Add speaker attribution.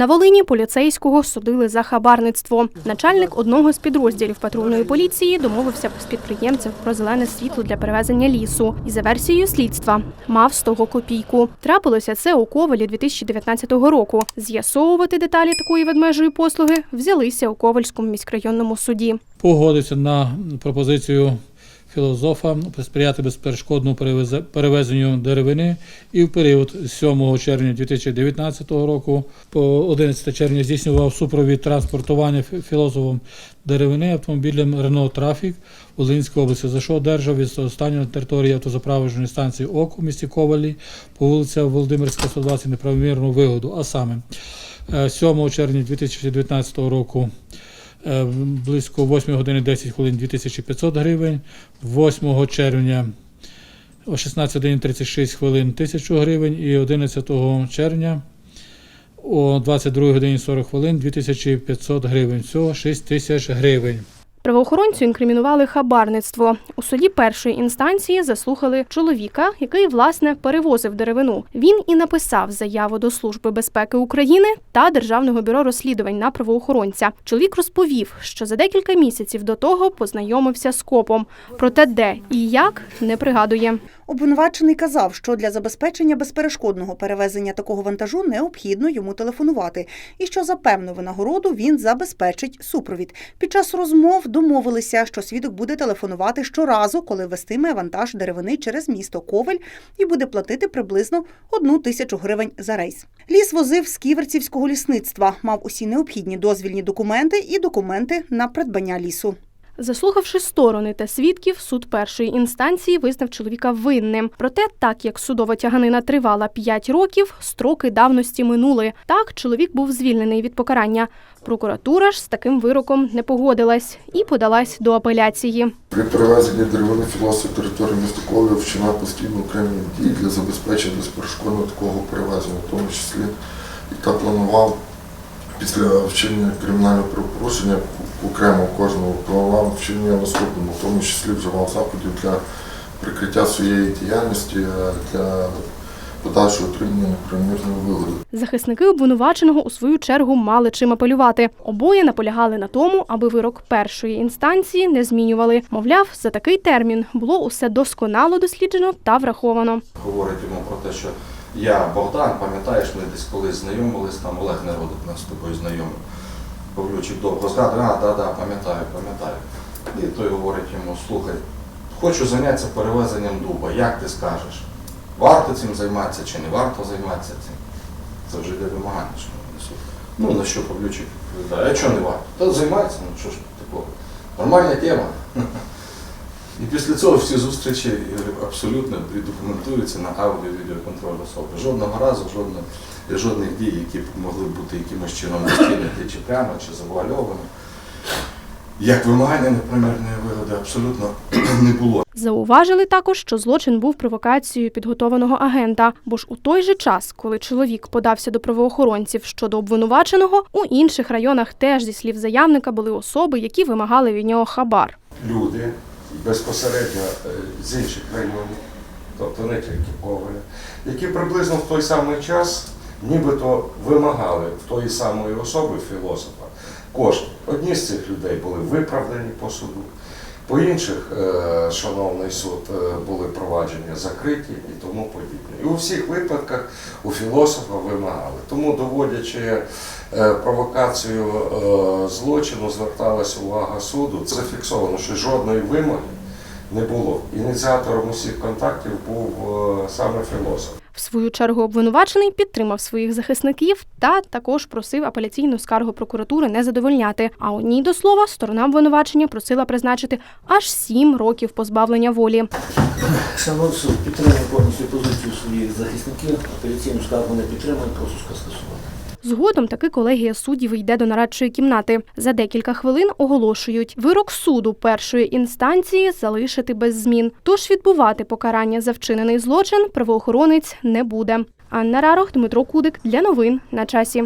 Speaker 1: На Волині поліцейського судили за хабарництво. Начальник одного з підрозділів патрульної поліції домовився з підприємцем про зелене світло для перевезення лісу. І за версією слідства мав з того копійку. Трапилося це у Ковалі 2019 року. З'ясовувати деталі такої ведмежої послуги взялися у Ковальському міськрайонному суді.
Speaker 2: погодиться на пропозицію філософа сприяти безперешкодному перевезенню деревини і в період з 7 червня 2019 року по 11 червня здійснював супровід транспортування фі- філософом деревини автомобілем Traffic у Волинській області, за що одержав від останнього на території автозаправочної станції ОК у місті Ковалі по вулиця Володимирська 120 неправомірну вигоду, а саме е, 7 червня 2019 року Е, близько 8 години 10 хвилин 2500 гривень, 8 червня о 16 годині 36 хвилин 1000 гривень і 11 червня о 22 годині 40 хвилин 2500 гривень. Всього 6 тисяч гривень.
Speaker 1: Правоохоронцю інкримінували хабарництво. У суді першої інстанції заслухали чоловіка, який власне перевозив деревину. Він і написав заяву до Служби безпеки України та Державного бюро розслідувань на правоохоронця. Чоловік розповів, що за декілька місяців до того познайомився з копом. Проте де і як не пригадує.
Speaker 3: Обвинувачений казав, що для забезпечення безперешкодного перевезення такого вантажу необхідно йому телефонувати, і що за певну винагороду він забезпечить супровід. Під час розмов домовилися, що свідок буде телефонувати щоразу, коли вестиме вантаж деревини через місто Ковель і буде платити приблизно одну тисячу гривень за рейс. Ліс возив з ківерцівського лісництва, мав усі необхідні дозвільні документи і документи на придбання лісу.
Speaker 1: Заслухавши сторони та свідків, суд першої інстанції визнав чоловіка винним. Проте, так як судова тяганина тривала 5 років, строки давності минули. Так, чоловік був звільнений від покарання. Прокуратура ж з таким вироком не погодилась і подалась до апеляції.
Speaker 4: При перевезенні деревини філософ території міста вчина постійно окремі дії для забезпечення безперешкодного такого перевезення, в тому числі та планував після вчинення кримінального правопорушення окремо кожного планував вчинення наступному, в тому числі вживав заходів для прикриття своєї діяльності е, для подальшого отримання неправомірної вигоди.
Speaker 1: Захисники обвинуваченого у свою чергу мали чим апелювати. Обоє наполягали на тому, аби вирок першої інстанції не змінювали. Мовляв, за такий термін було усе досконало досліджено та враховано.
Speaker 5: говорить йому про те, що я Богдан, пам'ятаєш, ми десь колись знайомились, там Олег Неродик нас з тобою знайомив. Павлючик довго згадує, а, да, да, пам'ятаю, пам'ятаю. І той говорить йому, слухай, хочу зайнятися перевезенням дуба, як ти скажеш? Варто цим займатися чи не варто займатися цим? Це вже йде вимагання, що несуть. Ну, на що Павлючик відповідає, а чого не варто? Та займається, ну що ж такого. Нормальна тема. І після цього всі зустрічі е, абсолютно документуються на аудіо відеоконтроль особи. Жодного разу, жодного, жодних дій, які б могли б бути якимось чином розцінити чи прямо, чи завуальовано. Як вимагання неправомірної вигоди абсолютно не було.
Speaker 1: Зауважили також, що злочин був провокацією підготованого агента, бо ж у той же час, коли чоловік подався до правоохоронців щодо обвинуваченого, у інших районах теж зі слів заявника були особи, які вимагали від нього хабар.
Speaker 5: Люди безпосередньо е, з інших районів, тобто не тільки Коваля, які приблизно в той самий час нібито вимагали в тої самої особи філософа кошти. Одні з цих людей були виправдані по суду, по інших, е, шановний суд, е, були провадження закриті і тому подібне. І у всіх випадках у філософа вимагали. Тому, доводячи е, провокацію злочину, зверталася увага суду. Зафіксовано, що жодної вимоги не було. Ініціатором усіх контактів був е, саме філософ.
Speaker 1: В свою чергу обвинувачений підтримав своїх захисників та також просив апеляційну скаргу прокуратури не задовольняти. А у ній до слова сторона обвинувачення просила призначити аж сім років позбавлення волі.
Speaker 6: Шановний суд, підтримую повністю позицію своїх захисників. Апеляційну скаргу не підтримую, прошу скасувати.
Speaker 1: Згодом таки колегія суддів йде до нарадчої кімнати. За декілька хвилин оголошують вирок суду першої інстанції залишити без змін. Тож відбувати покарання за вчинений злочин правоохоронець не буде. Анна Рарох, Дмитро Кудик для новин на часі.